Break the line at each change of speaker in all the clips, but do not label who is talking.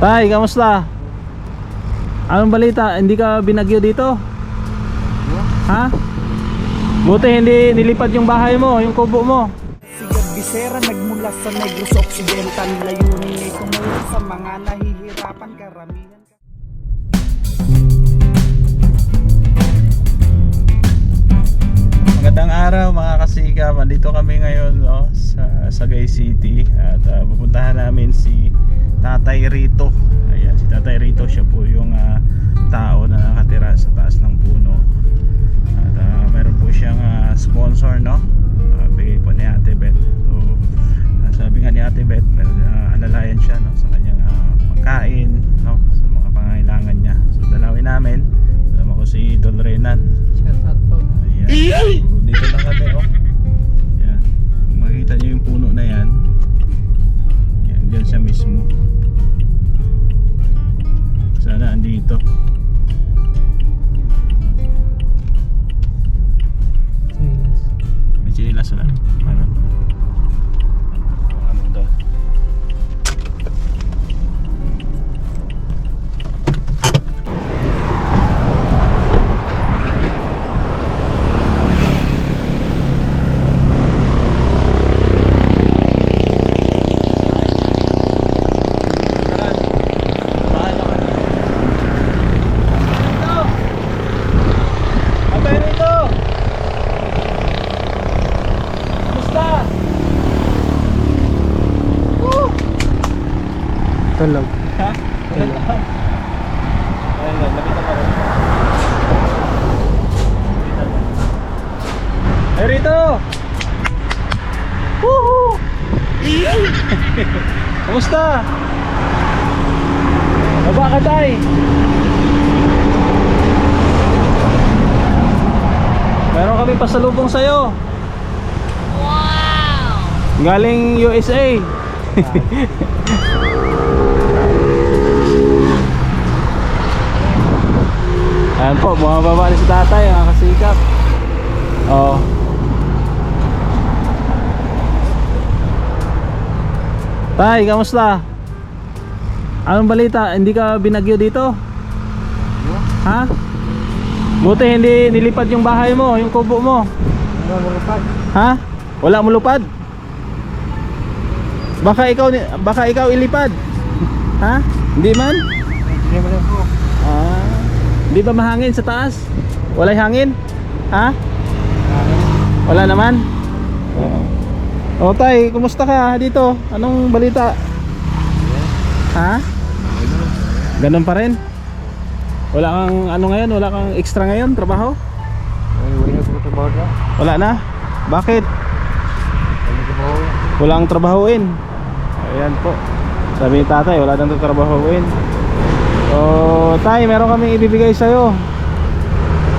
Tay, kamusta? Anong balita? Hindi ka binagyo dito? Ha? Buti hindi nilipad yung bahay mo, yung kubo mo.
Si Bisera nagmula sa Negros Occidental Layunin ay tumulong sa mga nahihirapan karamihan
Magandang araw mga kasikap. Andito kami ngayon no, sa Sagay City at uh, pupuntahan namin si Tatay Rito. Ayan, si Tatay Rito siya po yung ah, tao na nakatira sa taas ng puno. At ah, meron po siyang ah, sponsor no. Ah, bigay po ni Ate Beth. So, ah, sabi nga ni Ate Beth, meron uh, alalayan siya no sa kanyang ah, pagkain no sa mga pangangailangan niya. So dalawin namin. Kasama ko si Dol Renan. Ayan. So, dito lang kami Sana Tay! Meron kami pasalubong sa'yo. Wow! Galing USA. Ayan po, bumababa na si tatay, mga kasikap. Oo. Tay, kamusta? Anong balita? Hindi ka binagyo dito? Ha? Buti hindi nilipad yung bahay mo, yung kubo mo. Ha? Wala mo lupad? Baka ikaw ni- baka ikaw ilipad. Ha? Hindi man? Ah. Hindi ba mahangin sa taas? Wala hangin? Ha? Wala naman? O tay, kumusta ka dito? Anong balita? Ha? Ganun pa rin? Wala kang ano ngayon? Wala kang extra ngayon? Trabaho? Wala na? Bakit? Walang trabahuin. Ayan po. Sabi ni tatay, wala nang tatrabahuin. So, tay, meron kaming ibibigay sa'yo.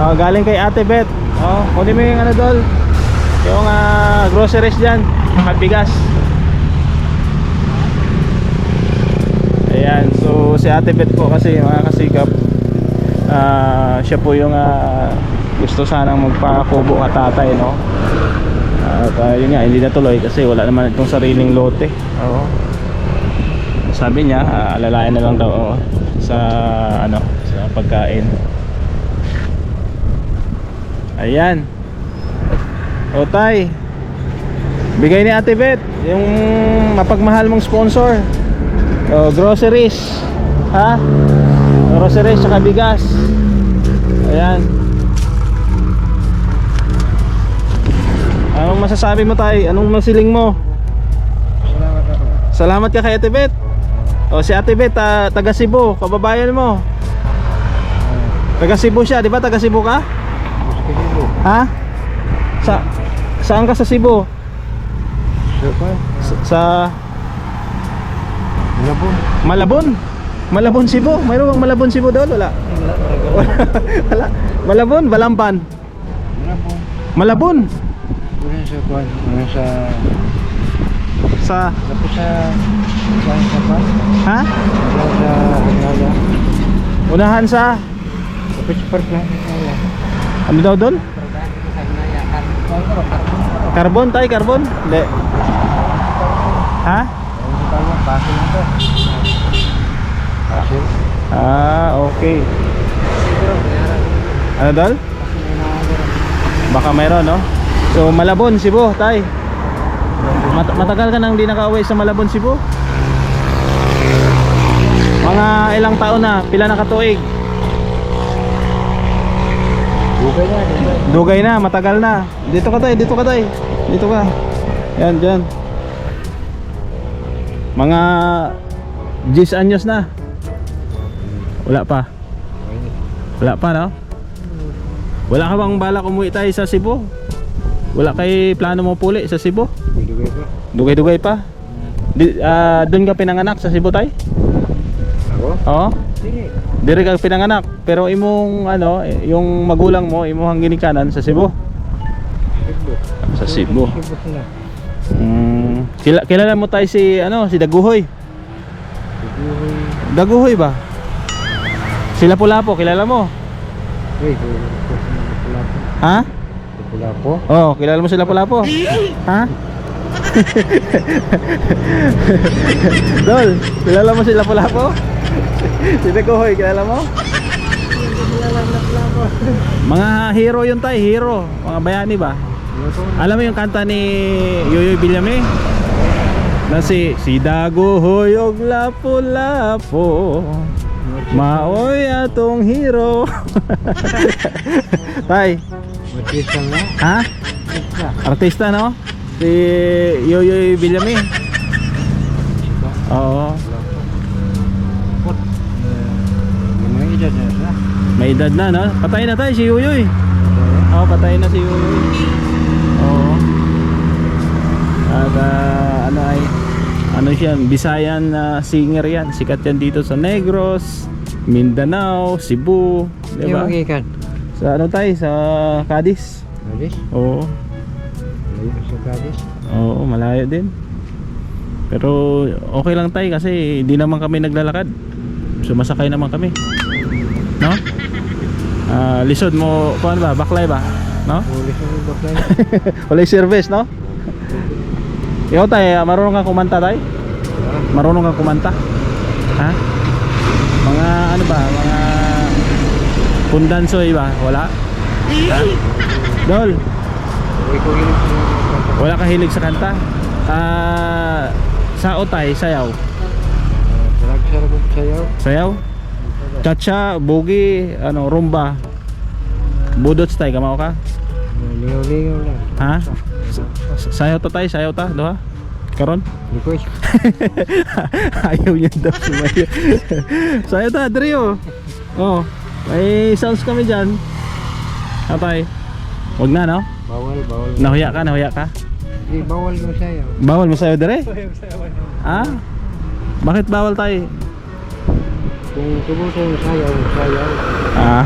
Ah, galing kay Ate Beth. Oh, kunin mo yung ano dol. Yung ah, groceries dyan. Mga bigas. Ayan, so si Ate Beth po kasi mga kasikap. Ah, siya po yung ah, gusto sanang magpakubo nga tatay no? At ah, yun nga hindi natuloy kasi wala naman itong sariling lote. Oo. Sabi niya ah, alalayan na lang daw oo, sa ano sa pagkain. Ayan. O tay. Bigay ni Ate Beth yung mapagmahal mong sponsor. O, groceries ha? Groceries saka bigas ayan. Anong masasabi mo tay? Anong masiling mo? Salamat ka kay Ate Beth. O si Ate Beth ta- taga Cebu kababayan mo. Taga Cebu siya di ba? Taga Cebu ka? Ha? Sa saan ka sa Cebu? Sa, sa Malabon. Malabon Cebu mayroon bang Malabon Cebu doon wala wala Malabon Balamban Malabon
sa kuan, ano sa
sa
tapos sa kuan sa pa,
ha
sa Hagala.
unahan sa
Tapos park na
ano daw doon Carbon tayo, carbon? Hindi. Ha?
Baso lang to.
Okay.
Pero, kaya
Ano dal? Baka meron, no? So, Malabon, Cebu, tay. Mat- matagal ka nang di nakauwi sa Malabon, Cebu? Mga ilang taon na, pila na katuig?
Bukay na, ba?
Dugay na, matagal na. Dito ka tay, dito ka tay. Dito ka. Yan, dyan. Mga 10 anyos na. Wala pa. Wala pa, no? Wala ka bang balak umuwi tayo sa Cebu? Wala kay plano mo puli sa Cebu?
Bukay pa.
Dugay-dugay pa? Di, ah, doon ka pinanganak sa Cebu tay?
Ako?
Oo?
Sige.
Dire ka pinanganak, pero imong ano, yung magulang mo, imong ginikanan sa Cebu.
Cebu.
Sa Cebu. Mm, kila, kilala mo tayo si ano, si Daguhoy.
Cebu.
Daguhoy ba? Sila Pulapo, kilala mo?
Uy, pula po.
Ha?
Pula po.
Oh, kilala mo sila Pulapo? ha? Dol, kilala mo sila Pulapo? si Daguhoy, kilala mo? Mga hero yun tayo, hero. Mga bayani ba? Alam mo yung kanta ni Yoyoy Villame? Na si Si Dago Hoyog Lapo Lapo Maoy atong hero. Tay,
Matisa na.
ha? Artista. No? Si Yoyoy Villame Oo,
mga edad na
may edad na no? Patay na tayo si Yoyoy. Oo, patay na si Yoyoy. Oo. At ah, ano ay ano siya, Bisayan na singer yan. Sikat yan dito sa Negros, Mindanao, Cebu, di
Yung
ba?
ikan.
Sa ano tayo, sa Cadiz.
Gadis.
Oo.
Layo sa Gadis.
Oo, malayo din. Pero okay lang tayo kasi hindi naman kami naglalakad. Sumasakay naman kami. No? Ah, lisod mo, kuan ba? Baklay ba? No? Wala yung service, no? Ikaw tayo, marunong kang kumanta tayo? Marunong kang kumanta? Ha? Mga ano ba? Mga pundansoy ba? Wala? Ha? Dol,
sa
wala ka hilig sa kanta? Ah, sao tay, sayaw.
Sayaw.
Sayaw? Chacha, bugi, ano, rumba. Budots tay, kamao ka?
Lingaw-lingaw lang.
Ha? Sayaw ta tay, sayaw ta, doha? Karon?
Likoy.
Ayaw niya daw sumaya. Sayo ta, Dre oh. Oh, may sounds kami dyan. Atay. Wag na, no?
Bawal, bawal.
Nahuya ka, nahuya ka.
Hindi, bawal mo sayaw.
Bawal mo sayo, Dre? Ah? Bakit bawal tayo?
Kung tubutan mo sayaw, sayaw.
Ah.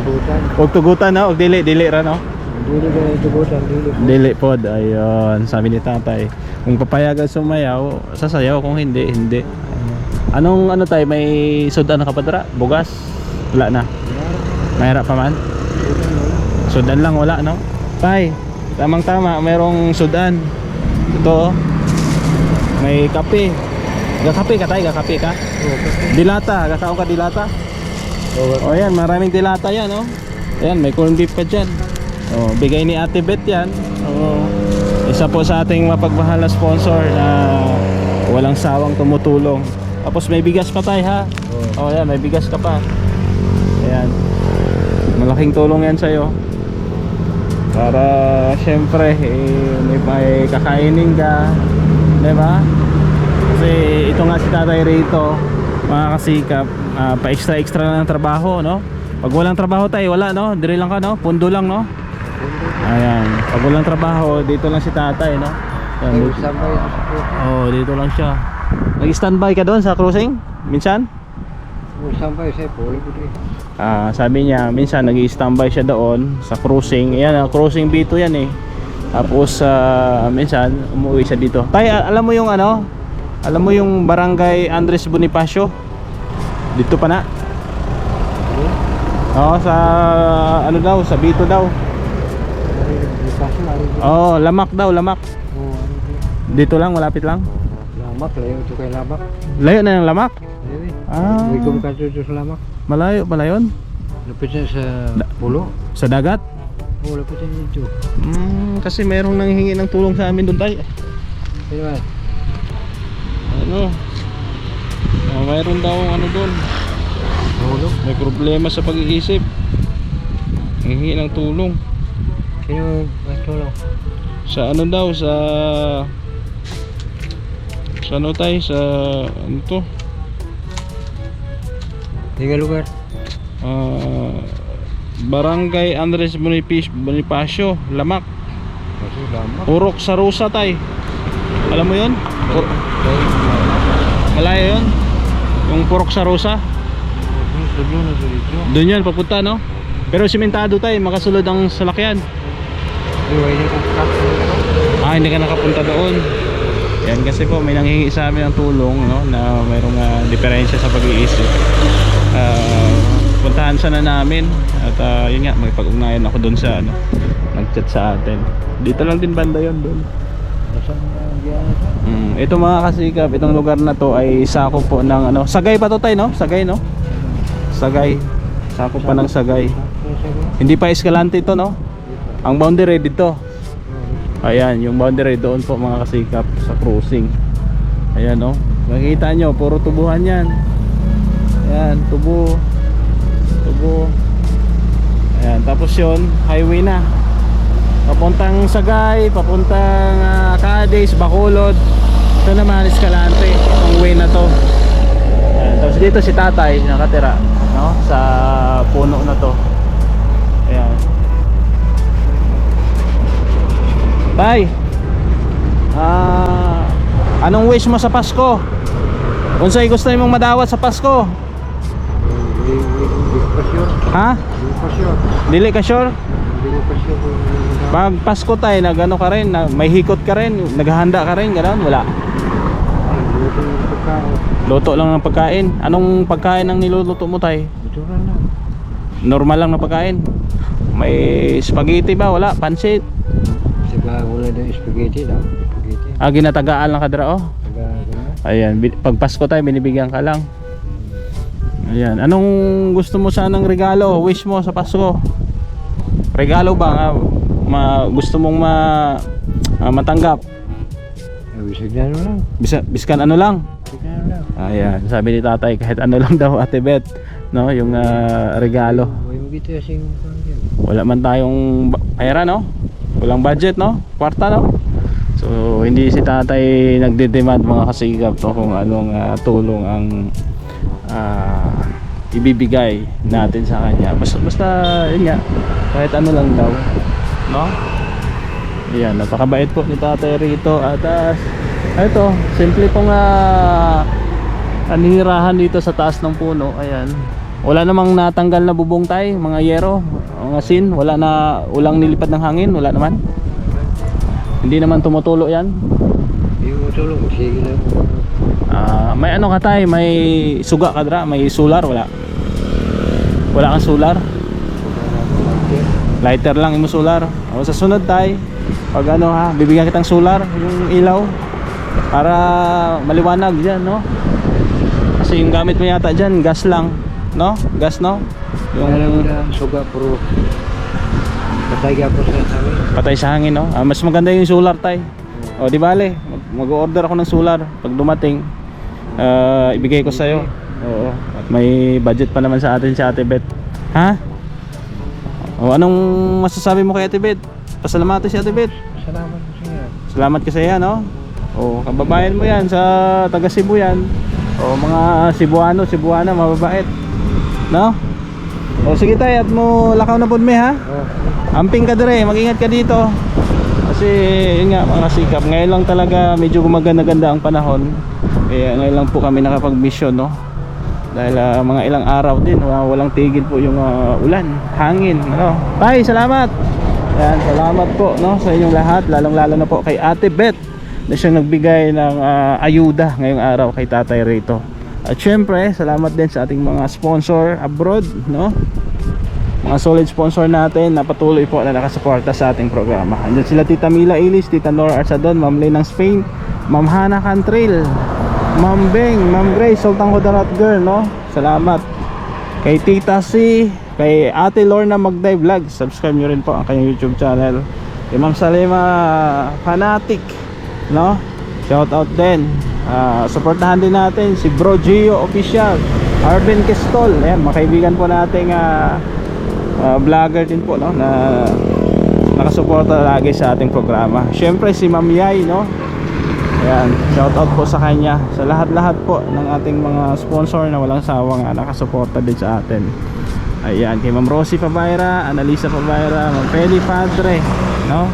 Tubutan.
Huwag tugutan, no? Huwag dili, dili ra, no?
Dili ka na tubutan, dili.
Dili pod, ayun. Sabi ni tatay. Kung papayagan sumayaw, sasayaw. Kung hindi, hindi. Anong ano tayo, may sudan na kapadra? Bugas? Wala na. Mahirap pa man? Sudan lang wala no? Tay, tamang tama, mayroong sudan. Ito. May kape. Gakape ka tay, gakape ka. Dilata, gakaon ka dilata. O yan, maraming dilata yan oh. Ayan, may corned beef pa dyan. Oh, bigay ni Ate Beth yan. Oh, isa po sa ating mapagmahal na sponsor na walang sawang tumutulong. Tapos may bigas pa tayo ha. Oh, yan, may bigas ka pa. Ayan. Malaking tulong yan sa'yo. Para syempre eh, may, may kakainin ka. Di ba? Kasi ito nga si Tatay Rito, mga kasikap, ah, pa extra extra na ng trabaho, no? Pag walang trabaho tayo, wala, no? Dire lang ka, no? Pundo lang, no? Ayan. Pag walang trabaho, dito lang si Tatay, no? Ayan,
Ay,
dito. Oh, dito lang siya. Nag-standby ka doon sa cruising? Minsan?
Puli ko din.
Ah, sabi niya, minsan nag-standby siya doon sa cruising. Ayan, ah, cruising B2 yan eh. Tapos ah, minsan umuwi siya dito. Tay, alam mo yung ano? Alam mo yung barangay Andres Bonifacio? Dito pa na. Oo, sa ano daw, sa B2 daw. Oo, Lamak daw, Lamak.
Din.
Dito lang, malapit lang.
Lamak, layo ito kay Lamak.
Layo na ng Lamak.
Ayun eh.
Ah,
May kumakato dito sa lamak.
malayo pala yun?
Lapit na sa pulo.
Sa dagat?
Oo, lapit na dito.
Hmm, kasi merong nanghihingi ng tulong sa amin doon tayo.
Kaya ba?
Ano? Ah, mayroon daw ano doon.
Mahulog.
May problema sa pag-iisip. Hihingi ng tulong.
Sino matulong?
Sa ano daw, sa... Sa ano tayo, sa... Ano to?
Tinggal lugar.
Ah, Barangay Andres Bonifacio, Bonifacio, Lamak.
Lamak.
Urok sa Rusa tay. Alam mo 'yon? Malayo 'yon. Yung Purok sa Rusa.
Sa doon na sa dito.
Doon 'yan papunta no. Pero simentado tay, makasulod ang salakyan.
Iway na kung kakak.
Ah, hindi ka nakapunta doon. Yan kasi po may nanghingi sa amin ng tulong no na mayroong ah, diferensya sa pag-iisip. Ah, puntahan sana namin at ah, yun nga magpag-ugnayan ako doon sa ano nag-chat sa atin. Dito lang din banda yon doon. Mm, ito mga kasikap, itong lugar na to ay sakop po ng ano, Sagay pa to tay no? Sagay no? Sagay. Sakop pa ng Sagay. Hindi pa Escalante ito no? Ang boundary dito. Ayan, yung boundary doon po mga kasikap sa cruising. Ayan no. Makikita nyo, puro tubuhan yan. Ayan, tubo. Tubo. Ayan, tapos yon highway na. Papuntang Sagay, papuntang uh, Cadiz, Bacolod. Ito naman Escalante, ang way na to. Ayan, tapos dito si tatay nakatira, no? Sa puno na to. Ayan. Tay. Ah, anong wish mo sa Pasko? Kung sa'yo gusto mong madawat sa Pasko? Ha? Dili ka sure? Pag Pasko tayo, nagano ka rin, may hikot ka rin, naghahanda ka rin, gano'n, wala.
Luto
lang ng pagkain. Anong pagkain ang niluluto mo tayo? Normal lang na pagkain. May spaghetti ba? Wala. Pansit.
Wala na spaghetti daw. Spaghetti.
Ah, ginatagaan lang kadra oh.
Taga gano'n.
Ayan, pag Pasko tayo, binibigyan ka lang. Ayan, anong gusto mo sanang regalo? Wish mo sa Pasko? Regalo ba nga ma, gusto mong ma, ah, matanggap?
Bisag na ano lang.
Bisa, biskan ano lang?
Ano lang.
Ayan, sabi ni tatay kahit ano lang daw Ate Beth, no, yung ah, regalo. Wala man tayong pera, no? Walang budget, no? Kwarta, no? So, hindi si tatay nagde-demand mga kasigap no, kung anong ah, tulong ang ah, ibibigay natin sa kanya. Basta, basta, yun nga, kahit ano lang daw, no? Ayan, napakabait po ni tatay rito at ah, ito, simple pong uh, anihirahan dito sa taas ng puno. Ayan. Wala namang natanggal na bubong tay, mga yero, mga sin, wala na ulang nilipad ng hangin, wala naman. Hindi naman tumutulo 'yan.
Tulong. Sige lang.
Ah, may ano ka tay, may suga ka dra, may solar wala. Wala kang solar. Lighter lang imo solar. O sa sunod tay, pag ano ha, bibigyan kitang solar, yung ilaw para maliwanag diyan, no? Kasi yung gamit mo yata diyan, gas lang, no? Gas, no?
Yung suga puro. Patay ka po sa sabi.
patay sa hangin, no? Ah, mas maganda yung solar tay. O di bale, mag- mag-order ako ng solar pag dumating. ah, ibigay ko sa iyo. Oo. At may budget pa naman sa atin si Ate Beth. Ha? O anong masasabi mo kay Ate Beth? Pasalamatan si Ate Beth.
Salamat po siya.
Salamat ka sa iya, no? O, kababayan mo yan sa taga Cebu yan. O, mga Cebuano, Cebuana, mababait. No? O, sige tayo, at mo lakaw na po me, ha?
Oh.
Amping ka dire, mag-ingat ka dito. Kasi yun nga mga sikap, ngayon lang talaga medyo gumaganda-ganda ang panahon. Kaya ngayon lang po kami nakapag-mission, no? Dahil ah, mga ilang araw din, wa- walang tigil po yung ah, ulan, hangin, ano. Tay, salamat. Yan, salamat po, no, sa inyong lahat, lalong-lalo na po kay Ate Beth na siyang nagbigay ng ah, ayuda ngayong araw kay Tatay Rito. At syempre, salamat din sa ating mga sponsor abroad, no? mga solid sponsor natin na patuloy po na nakasuporta sa ating programa. Andyan sila Tita Mila Ilis, Tita Nora Arsadon, Ma'am Lay ng Spain, Ma'am Hana Cantril, Ma'am Beng, Ma'am Grace, Sultan Kudarat Girl, no? Salamat. Kay Tita C, kay Ate Lorna Magday Vlog, subscribe nyo rin po ang kanyang YouTube channel. Kay Ma'am Salima Fanatic, no? Shout out din. Ah, supportahan din natin si Bro Gio Official, Arvin Kestol, ayan, mga kaibigan po nating ah, ah, vlogger din po, no? Na nakasuporta lagi sa ating programa. Siyempre si Ma'am Yai, no? Ayan, shout out po sa kanya sa lahat-lahat po ng ating mga sponsor na walang sawang uh, nakasuporta din sa atin. Ayan, kay Ma'am Rosie Pabayra, Annalisa Pabayra, Ma'am Feli Padre, no?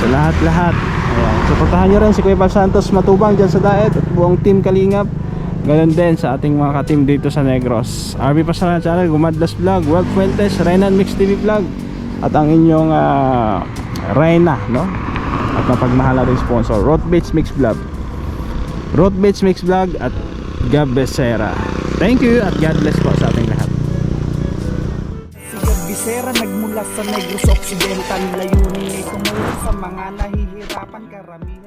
Sa lahat-lahat. Ayan, suportahan nyo rin si Kuya Santos Matubang dyan sa Daet at buong team Kalingap. Ganon din sa ating mga ka-team dito sa Negros. RB Pasaran Channel, Gumadlas Vlog, World Fuentes, Renan Mix TV Vlog, at ang inyong ah, Reyna, no? At mapagmahal natin sponsor, Road Beach Mix Vlog. Road Beach Mix Vlog at Gab Becerra. Thank you at God bless po sa ating lahat.
Si Gab Visera nagmula sa Negros Occidental Layunin ay tumulong sa mga nahihirapan karamihan kasi sa